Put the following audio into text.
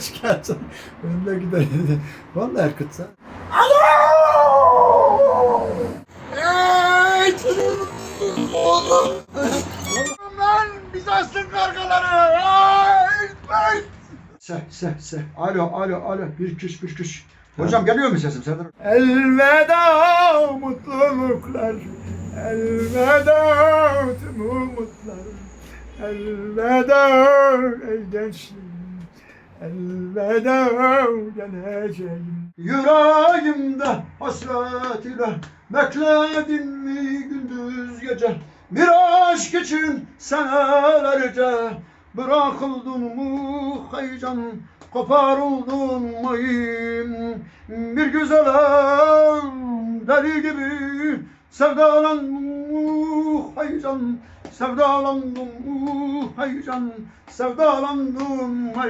Çıkarsın. Önüne gider. Vallahi Erkut sen. Lan biz açsın kargaları. Ay, ay. Se se se. Alo alo alo. Bir küş bir küş. Hocam geliyor mu sesim Serdar? Elveda mutluluklar. Elveda tüm umutlar. Elveda ey gençliğim. Elveda geleceğim. Yüreğimde hasret ile bekledin mi gündüz gece? Bir aşk için senelerce. Bırakıldın mı heyecan? Koparıldın mı bir güzele deli gibi Sevdalandım heyecan Sevdalandım heyecan Sevdalandım mı